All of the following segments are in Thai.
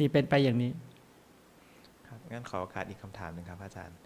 นี่เป็นไปอย่างนี้ ครับงั้นขอโอกาสอีกคำถามหนึ่งครับอาจารย์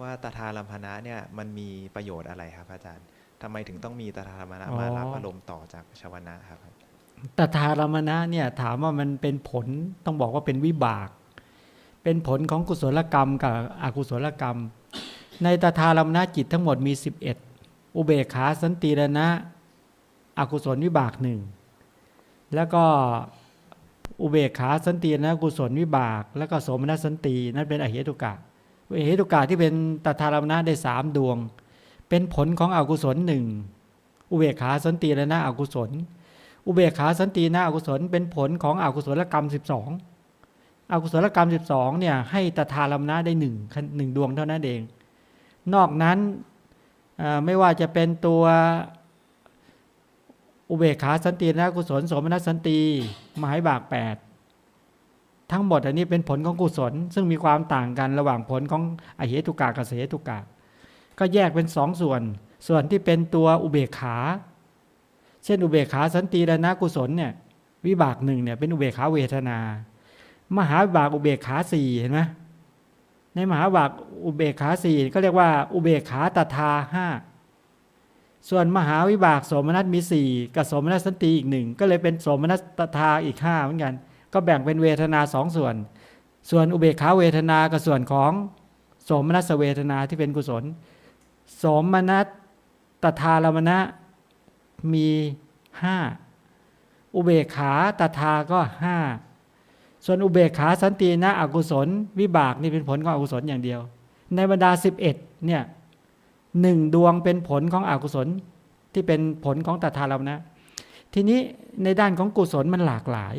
ว่าตถาลัมพนะเนี่ยมันมีประโยชน์อะไรครับอาจารย์ทำไมถึงต้องมีตถาลัมพนะอ๋อมารับอารมณ์ต่อจากชาวนะครับตถารมณะเนี่ยถามว่ามันเป็นผลต้องบอกว่าเป็นวิบาก เป็นผลของกุศลกรรมกับอกุศลกรรม ในตถารมณะจิตทั้งหมดมี 11 อุเบกขาสันติรณะอกุศลวิบากหนึ่งแล้วก็ อุเบกขาสันติรณะกุศลวิบาก แล้วก็โสมนัสสันตินั่นเป็นอเหตุกะอเหตุกะที่เป็นตถารมณะได้สามดวง เป็นผลของอกุศลหนึ่งอุเบกขาสันติรณะอกุศล อุเบกขาสันตินาอกุศล เป็นผลของอกุศลกรรม 12อกุศลกรรม 12เนี่ยให้ตถาลัมนะได้หนึ่งหนึ่งดวงเท่านั้นเอง นอกนั้นไม่ว่าจะเป็นตัว อุเบกขาสันตินากุศลสมนัสสันติมหายบาก8ทั้งหมดอันนี้เป็นผลของกุศล ซึ่งมีความต่างกันระหว่างผลของอเหตุกะกับเสตุกะ ก็แยกเป็นสองส่วน ส่วนที่เป็นตัวอุเบกขา เช่นอุเบกขาสันติรณกุศลเนี่ยวิบากหนึ่งเนี่ยเป็นอุเบกขาเวทนา มหาวิบากอุเบกขาสี่เห็นไหมในมหาวิบากอุเบกขาสี่ก็เรียกว่า อุเบกขาตถาห้า ส่วนมหาวิบากโสมนัสมีสี่กับโสมนัสสันติอีกหนึ่งก็เลยเป็นโสมนัสตถาอีกห้าเหมือนกัน ก็แบ่งเป็นเวทนาสองส่วน ส่วนอุเบกขาเวทนากับส่วนของโสมนัสเวทนาที่เป็นกุศลโสมนัสตถาลมณะมีห้าอุเบกขาตถาก็ห้าส่วนอุเบกขาสันตินะอกุศล วิบากนี่เป็นผลของอกุศลอย่างเดียว ในบรรดา11เนี่ย หนึ่งดวงเป็นผลของอกุศลที่เป็นผลของตถาลัมนะ ทีนี้ในด้านของกุศลมันหลากหลาย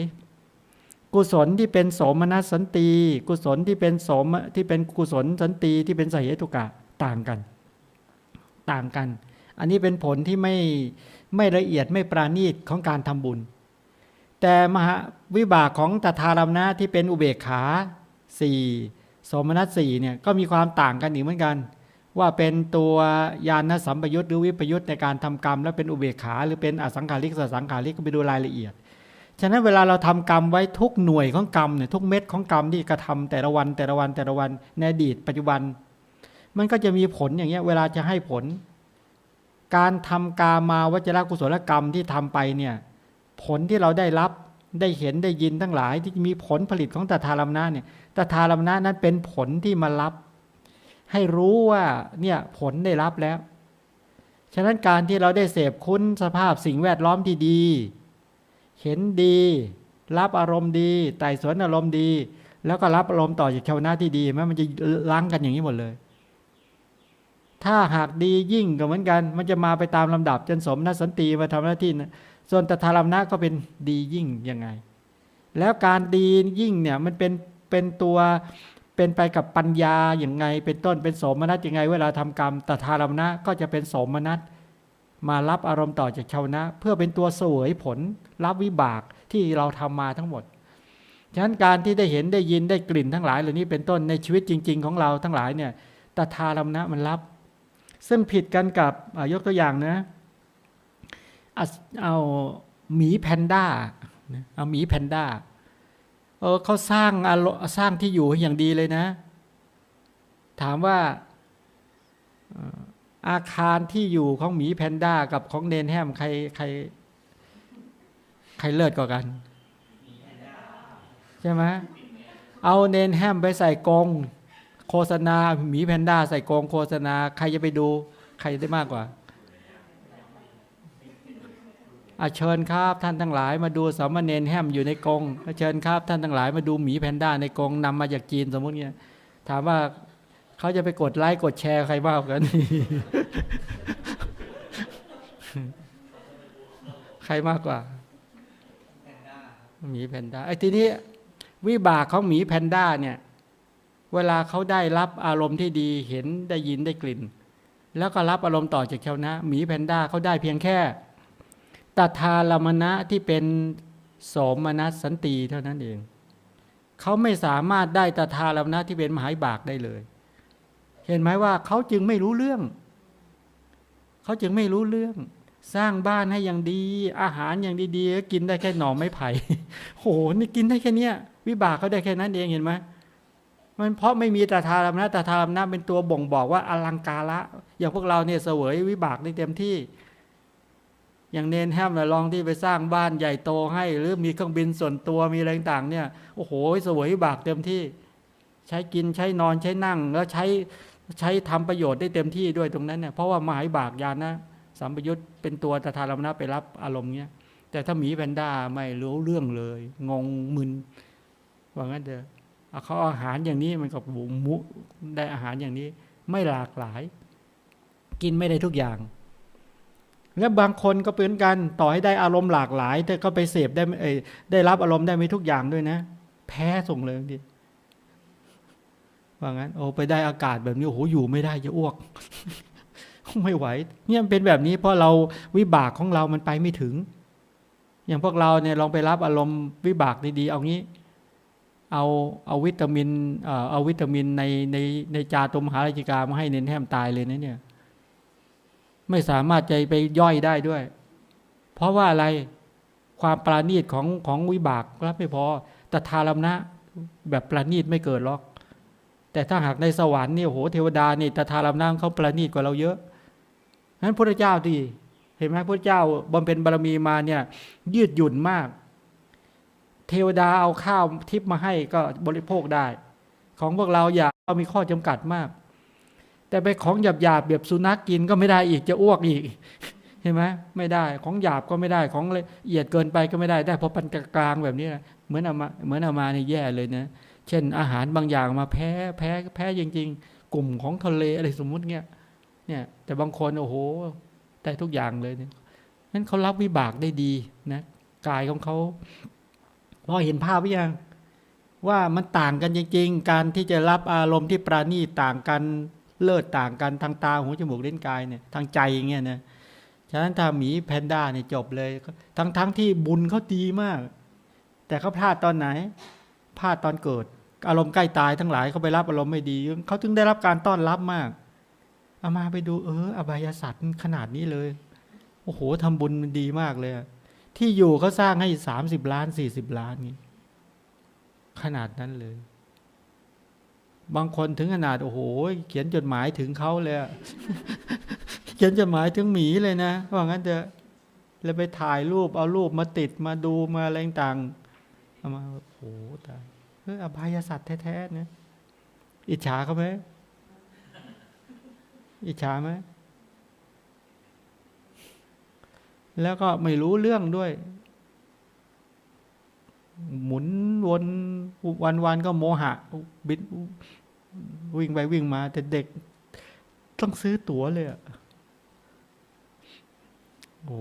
กุศลที่เป็นโสมนัสสันติกุศลที่เป็นโสมที่เป็นกุศลสันติที่เป็นสเหตุกะต่างกัน ต่างกัน อันนี้เป็นผลที่ไม่ไม่ละเอียดไม่ปราณีตของการทำบุญ แต่มหาวิบากของตถาลัมนะที่เป็นอุเบกขาสี่สมนัสสี่เนี่ยก็มีความต่างกันอีกเหมือนกัน ว่าเป็นตัวญาณสัมปยุตหรือวิปยุตในการทำกรรม แล้วเป็นอุเบกขา หรือเป็นอสังขาริกสสังขาริกก็ไปดูรายละเอียด ฉะนั้นเวลาเราทำกรรมไว้ทุกหน่วยของกรรมเนี่ยทุกเม็ดของกรรมที่กระทำแต่ละวันแต่ละวันแต่ละวันในอดีตปัจจุบัน มันก็จะมีผลอย่างเงี้ยเวลาจะให้ผล การทำกามาวจรกุศลกรรมที่ทำไปเนี่ยผลที่เราได้รับได้เห็นได้ยินทั้งหลายที่มีผลผลิตของตถาลัมนะเนี่ยตถาลัมนะนั้นเป็นผลที่มารับ ให้รู้ว่าเนี่ยผลได้รับแล้ว ฉะนั้นการที่เราได้เสพคุ้นสภาพสิ่งแวดล้อมที่ดี เห็นดี รับอารมณ์ดี ไต่สวนอารมณ์ดี แล้วก็รับอารมณ์ต่อจากชาวนาที่ดีมันมันจะล้างกันอย่างนี้หมดเลย ถ้าหากดียิ่งก็เหมือนกัน มันจะมาไปตามลำดับจนสมนัสสันติมาทำหน้าที่นะส่วนตถาลัมนะก็เป็นดียิ่งยังไง แล้วการดียิ่งเนี่ยมันเป็นเป็นตัว เป็นไปกับปัญญาอย่างไง เป็นต้นเป็นโสมนัสยังไง เวลาทำกรรมตถาลัมนะก็จะเป็นโสมนัสมารับอารมณ์ต่อจากชาวนะ เพื่อเป็นตัวเสวยผลรับวิบากที่เราทำมาทั้งหมดฉะนั้นการที่ได้เห็นได้ยินได้กลิ่นทั้งหลายเหล่านี้เป็นต้นในชีวิตจริง ๆ ของเราทั้งหลายเนี่ยตถาลัมนะมันรับ ซึ่งผิดกันกับยกตัวอย่างนะเอาหมีแพนด้าเอาหมีแพนด้า เออเขาสร้างอารมณ์สร้างที่อยู่ให้อย่างดีเลยนะ ถามว่าอาคารที่อยู่ของหมีแพนด้ากับของเนนแฮมใครใคร ใครเลิศกว่ากัน ใช่ไหมเอาเนนแฮมไปใส่กรงโฆษณาหมีแพนด้าใส่กรงโฆษณา ใครจะไปดู ใครได้มากกว่า อาเชิญครับท่านทั้งหลายมาดูสามเณรแฮมอยู่ในกรงอาเชิญครับท่านทั้งหลายมาดูหมีแพนด้าในกรงนำมาจากจีนสมมติเนี้ยถามว่าเขาจะไปกดไลค์กดแชร์ใครบ้างกันใครมากกว่าหมีแพนด้าไอ้ทีนี้วิบากของหมีแพนด้าเนี่ย เวลาเขาได้รับอารมณ์ที่ดีเห็นได้ยินได้กลิ่น แล้วก็รับอารมณ์ต่อจากชาวนะหมีแพนด้าเขาได้เพียงแค่ ตถาลมณะที่เป็นโสมนัสสันติเท่านั้นเองเขาไม่สามารถได้ตถาลมณะที่เป็นมหาวิบากได้เลย เห็นไหมว่าเขาจึงไม่รู้เรื่องเขาจึงไม่รู้เรื่อง สร้างบ้านให้อย่างดี อาหารอย่างดีๆกินได้แค่หน่อไม้ไผ่โหนี่กินได้แค่เนี้ยวิบากเขาได้แค่นั้นเองเห็นไหมมันเพราะไม่มีตถาลัมนะตถาลัมนะเป็นตัวบ่งบอกว่าอลังการะอย่างพวกเราเนี่ยเสวยวิบากได้เต็มที่ อย่างเนนแฮมนะลองที่ไปสร้างบ้านใหญ่โตให้ หรือมีเครื่องบินส่วนตัวมีอะไรต่างเนี่ยโอ้โหสวยบากเต็มที่ ใช้กินใช้นอนใช้นั่ง แล้วใช้ใช้ทำประโยชน์ได้เต็มที่ด้วยตรงนั้นเนี่ยเพราะว่ามหาวิบากญานะสัมปยุตเป็นตัวตถาลัมนะไปรับอารมณ์เนี้ยแต่ถ้าหมีแพนด้าไม่รู้เรื่องเลย งงมึนว่างั้นเถอะเอเขาอาหารอย่างนี้มันกับหมูได้อาหารอย่างนี้ ไม่หลากหลาย กินไม่ได้ทุกอย่าง และบางคนก็เป็นกันต่อให้ได้อารมณ์หลากหลาย แต่ก็ไปเสพได้ได้รับอารมณ์ได้ไม่ทุกอย่างด้วยนะ แพ้ส่งเลยทีว่างั้น โอ้ไปได้อากาศแบบนี้โอ้โหอยู่ไม่ได้จะอ้วก ไม่ไหว เนี่ยมันเป็นแบบนี้เพราะเราวิบากของเรามันไปไม่ถึง อย่างพวกเราเนี่ยลองไปรับอารมณ์วิบากดีๆเอางี้ เอาเอาวิตามิน เอ่อเอาวิตามินในในในจาตุมหาราชิกามาให้เน้นแฮมตายเลยนะเนี่ย ไม่สามารถใจไปย่อยได้ด้วย เพราะว่าอะไรความปราณีตของของวิบากรับไม่พอแต่ทารมนะแบบปราณีตไม่เกิดหรอก แต่ถ้าหากในสวรรค์นี่โอ้โหเทวดานี่แต่ทารมนะเขาปราณีตกว่าเราเยอะนั้นพระเจ้าดีเห็นไหมพระเจ้าบำเพ็ญบารมีมาเนี่ยยืดหยุ่นมาก เทวดาเอาข้าวทิพมาให้ก็บริโภคได้ ของพวกเราอย่าเอามีข้อจำกัดมาก แต่ไปของหยาบหยาบแบบสุนัขกกินก็ไม่ได้อีกจะอ้วกอีกเห็นไหมไม่ได้ของหยาบก็ไม่ได้ของละเอียดเกินไปก็ไม่ได้ได้เพราะปันกลางแบบนี้นะเหมือนเอามาเหมือนเอามานี่แย่เลยนะเช่นอาหารบางอย่างมาแพ้แพ้แพ้จริง ๆ กลุ่มของทะเลอะไรสมมุติเงี้ยเนี่ยแต่บางคนโอ้โหได้ทุกอย่างเลยเนี่ยนั้นเขารับวิบากได้ดีนะกายของเขาพอเห็นภาพหรือยังว่ามันต่างกันจริง ๆ การที่จะรับอารมณ์ที่ปราณีต่างกัน เลิศต่างกันทางตาหูจมูกเลิ้นกายเนี่ยทางใจอย่างเงี้ยนะฉะนั้นถ้าหมีแพนด้าเนี่ยจบเลย ทั้งทั้งที่บุญเขาดีมาก แต่เขาพลาดตอนไหนพลาดตอนเกิด อารมณ์ใกล้ตายทั้งหลายเขาไปรับอารมณ์ไม่ดีเขาถึงได้รับการต้อนรับมากเอามาไปดูเออ อบายสัตว์ขนาดนี้เลย โอ้โหทำบุญมันดีมากเลย ที่อยู่เขาสร้างให้สามสิบล้านสี่สิบล้านนี่ขนาดนั้นเลย บางคนถึงขนาดโอ้โหเขียนจดหมายถึงเขาเลยเขียนจดหมายถึงหมีเลยนะว่างั้นจะแล้วไปถ่ายรูปเอารูปมาติดมาดูมาอะไรต่างเอามาโอ้โหตายเฮ้ยอบายสัตว์แท้ๆนะอิจฉาเขาไหมอิจฉาไหมแล้วก็ไม่รู้เรื่องด้วย หมุนวนวันวันๆก็โมหะบินวิ่งไปวิ่งมา แต่เด็กต้องซื้อตั๋วเลยอะโอ้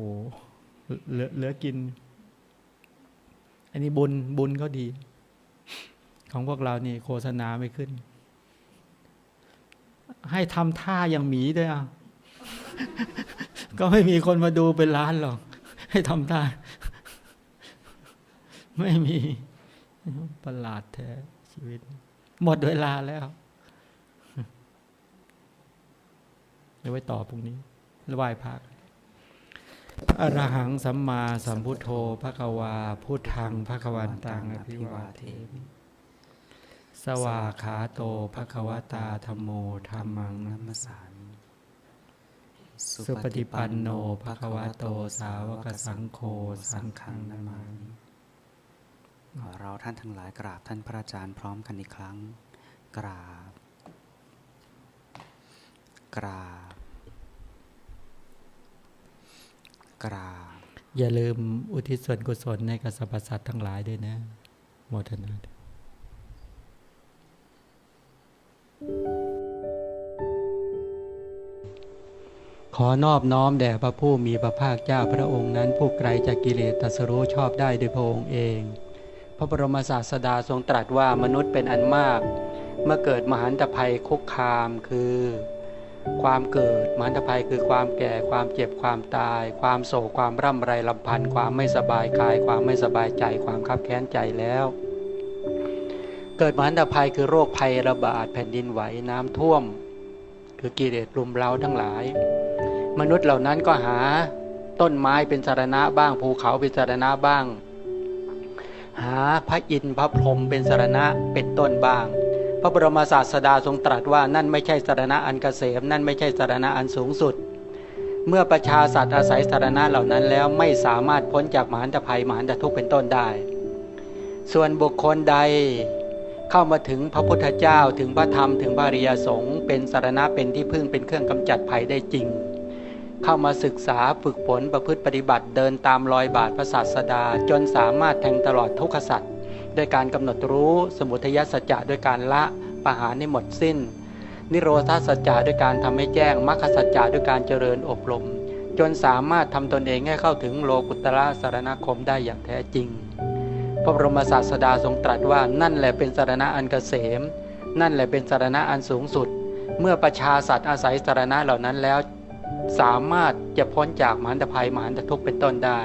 เหลือเหลือกิน อันนี้บุญบุญเขาดี ของพวกเรานี่โฆษณาไม่ขึ้น ให้ทำท่าอย่างหมีด้วยอะ ก็ไม่มีคนมาดูเป็นล้านหรอก ให้ทำท่า ไม่มีประหลาดแท้ชีวิต หมดเวลาแล้วเดี๋ยวไว้ต่อพรุ่งนี้แล้วไหว้พระอรหังสัมมาสัมพุทโธภะคะวาพุทธังภะคะวันตังอภิวาเทมิสวาขาโตภะคะวตาธรรมโมธรรมังนัมนัมมสสาสามิสุปฏิปันโนภะคะวะโตสาวกสังโฆสังฆังนามามิ ขอเราท่านทั้งหลายกราบท่านพระอาจารย์พร้อมกันอีกครั้ง กราบ กราบ กราบ อย่าลืมอุทิศส่วนกุศลในกับสรรพสัตว์ทั้งหลายด้วยนะ โมทนาด้วยขอนอบน้อมแด่พระผู้มีพระภาคเจ้าพระองค์นั้นผู้ไกลจากกิเลสตรัสรู้ชอบได้ด้วยพระองค์เอง พระบรมศาสดาทรงตรัสว่ามนุษย์เป็นอันมาก เมื่อเกิดมหันตภัยคุกคามคือ ความเกิดมหันตภัยคือความแก่ความเจ็บความตาย ความโศกความร่ำไรลำพันธ์ความไม่สบายกาย ความไม่สบายใจ ความคับแค้นใจแล้ว เกิดมหันตภัยคือโรคภัยระบาดแผ่นดินไหวน้ำท่วม คือกิเลสรุมเราทั้งหลาย มนุษย์เหล่านั้นก็หาต้นไม้เป็นสารณะบ้างภูเขาเป็นสารณะบ้าง หาพระอินทร์พระพรหมเป็นสารณะเป็นต้นบ้าง พระบรมศาสดาทรงตรัสว่านั่นไม่ใช่สารณะอันเกษมนั่นไม่ใช่สารณะอันสูงสุด เมื่อประชาสัตว์อาศัยสารณะเหล่านั้นแล้วไม่สามารถพ้นจากมหันตภัยมหันตทุกข์เป็นต้นได้ ส่วนบุคคลใดเข้ามาถึงพระพุทธเจ้าถึงพระธรรมถึงพระริยสงฆ์เป็นสารณะเป็นที่พึ่งเป็นเครื่องกำจัดภัยได้จริง เข้ามาศึกษาฝึกฝนประพฤติปฏิบัติเดินตามรอยบาทพระศาสดา จนสามารถแทงตลอดทุกขสัตว์ด้วยการกำหนดรู้สมุทัยสัจจะด้วยการละปะหารให้หมดสิ้น นิโรธาสัจจะด้วยการทำให้แจ้งมรรคสัจจะด้วยการเจริญอบรม จนสามารถทำตนเองให้เข้าถึงโลกุตระสารณคมได้อย่างแท้จริง พระบรมศาสดาทรงตรัสว่านั่นแหละเป็นสารณะอันเกษม นั่นแหละเป็นสารณะอันสูงสุด เมื่อประชาสัตว์อาศัยสารณะเหล่านั้นแล้ว สามารถจะพ้นจากมหันตภัยมหันตทุกข์เป็นต้นได้